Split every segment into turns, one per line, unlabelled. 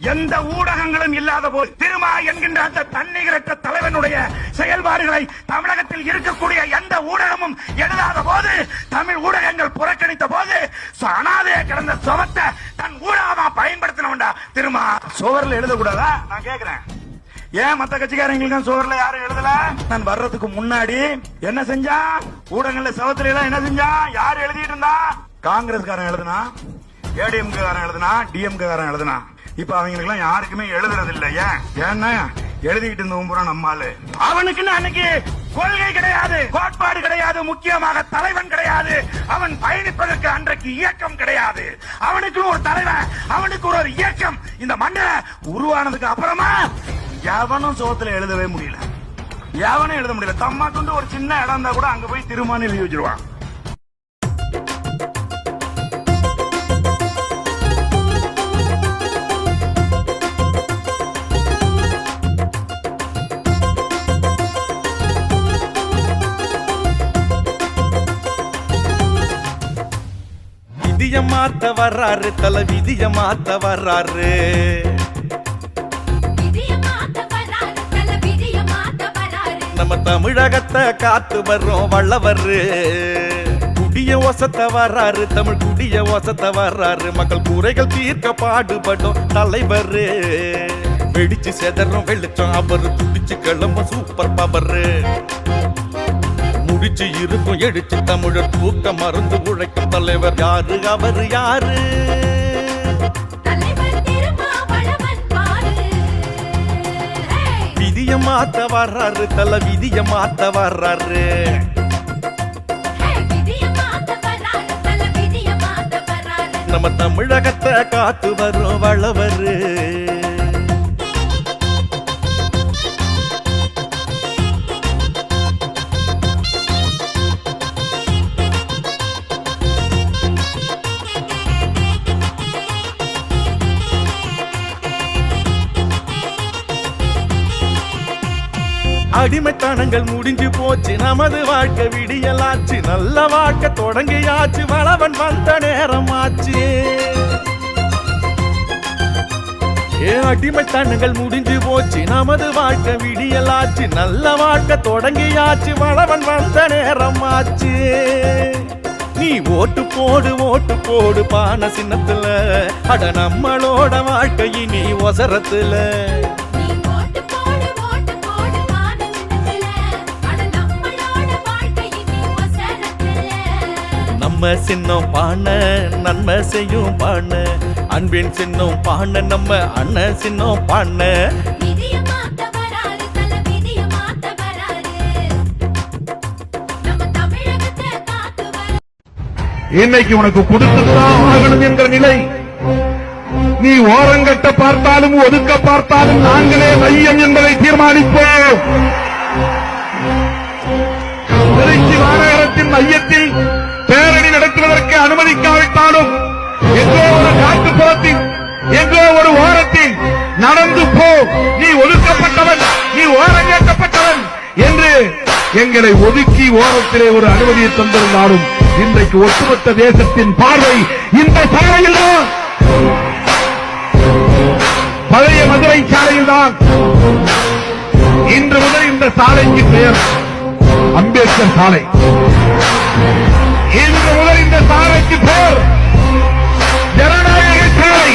எந்த ஊடகங்களும் இல்லாத போது திருமா என்கின்ற அந்த தன்னிகரற்ற தலைவனுடைய செயல்பாடுகளை தமிழகத்தில் இருக்கக்கூடிய எந்த ஊடகமும் எழுதாத போது தமிழ் ஊடகங்கள் புறக்கணித்த போது அனாதைய கிடந்த சுவத்தை தன் ஊடகமா பயன்படுத்தினவன்டா திருமா. சுவர்ல எழுதக்கூடாதா? நான் கேட்கிறேன் ஏன் மத்த கட்சிக்காரங்களுக்கு சுவர்ல யாரும் எழுதல? நான் வர்றதுக்கு முன்னாடி என்ன செஞ்சா? ஊடகங்கள்ல சவத்துல எல்லாம் என்ன செஞ்சா? யார் எழுதிட்டு இருந்தா? காங்கிரஸ்காரன் எழுதுனா ஏடிஎம்கே காரன் எழுதுனா டிஎம்கே காரன் எழுதுனா. இப்ப அவங்களுக்கு எல்லாம் யாருக்குமே எழுதுறது இல்ல ஏன்? ஏன்னா எழுதிட்டு இருந்தவன் பூரா நம்மாலு அவனுக்குன்னு அன்னைக்கு? கொள்கை கிடையாது கோட்பாடு கிடையாது முக்கியமாக தலைவன் கிடையாது. அவன் பயணிப்பதற்கு அன்றைக்கு இயக்கம் கிடையாது. அவனுக்கு ஒரு தலைவன் அவனுக்கு ஒரு இயக்கம். இந்த மண்ணில உருவானதுக்கு அப்புறமா எவனும் சோத்துல எழுதவே முடியல. எவனும் எழுத முடியல. தம்மாக்கு வந்து ஒரு சின்ன இடம் இருந்தா கூட அங்க போய் திருமான்னு எழுதி வச்சிருவான்.
விதிய மாத்த வர்றாரு தல விதிய மாத்த வர்றாரு. நம்ம தமிழகத்தை காத்து வர்றோம் வல்லவரு. குடிய ஒசத்த வர்றாரு தமிழ் குடிய ஒசத்த வர்றாரு. மக்கள் குறைகள் தீர்க்க பாடுபடும் தலைவர். வெடிச்சு செதறும் வெளிச்சம் அவரு துடிச்சு கிளம்பும் சூப்பர் பவர் முடிச்சு இருக்கும் எடுச்சு தமிழர் தூக்க மருந்து உழைக்கும் தலைவர் யாரு? அவரு யாரு! விதிய மாத்த வர்றாரு தல விதிய மாத்த வர்றாரு. நம்ம தமிழகத்தை காத்து வரும் வளவரு. அடிமைத்தனங்கள் முடிஞ்சு போச்சு. நமது வாழ்க்கை விடியலாச்சு. நல்ல வாழ்க்கை தொடங்கியாச்சு. வளவன் வந்த நேரம் ஆச்சு அடிமைத்தனங்கள் முடிஞ்சு போச்சு. நமது வாழ்க்கை விடியலாச்சு. நல்ல வாழ்க்கை தொடங்கியாச்சு. வளவன் வந்த நேரம் ஆச்சு நீ ஓட்டு போடு ஓட்டு போடு. பான சின்னத்துல. அட நம்மளோட வாழ்க்கை
நீ ஒசரத்துல.
நம்ம சின்னம் பான நன்மை செய்யும் பான அன்பின் சின்னம் பான நம்ம அண்ணன் சின்னம்
வர
இன்னைக்கு உனக்கு கொடுத்துதான் ஆகணும் என்ற நிலை. நீ ஓரங்கட்ட பார்த்தாலும் ஒதுக்க பார்த்தாலும் நாங்களே மையம் என்பதை தீர்மானிப்போம். பேரணி அனுமதிக்காவிட்டாலும் எங்கோ ஒரு காட்டுப்புறத்தில் எங்கோ ஒரு ஓரத்தில் நடந்து போ. நீ ஒதுக்கப்பட்டவன் நீ ஓரங்கட்டப்பட்டவன் என்று எங்களை ஒதுக்கி ஓரத்திலே ஒரு அனுமதியை தந்திருந்தாலும் இன்றைக்கு ஒட்டுமொத்த தேசத்தின் பார்வை இந்த சாலையில் தான் பழைய மதுரை சாலையில் தான் இன்று முதல் இந்த சாலைக்கு பெயர் அம்பேத்கர் சாலை. இன்று முதல் இந்த சாலைக்கு போர் ஜனநாயக சாலை.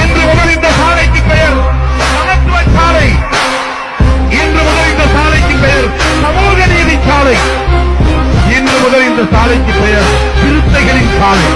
இன்று முதல் இந்த சாலைக்கு பெயர் சமத்துவ சாலை. இன்று முதல் இந்த சாலைக்கு பெயர் சமூக நீதி சாலை. இன்று முதல் இந்த சாலைக்கு பெயர் சிறுத்தைகளின் சாலை.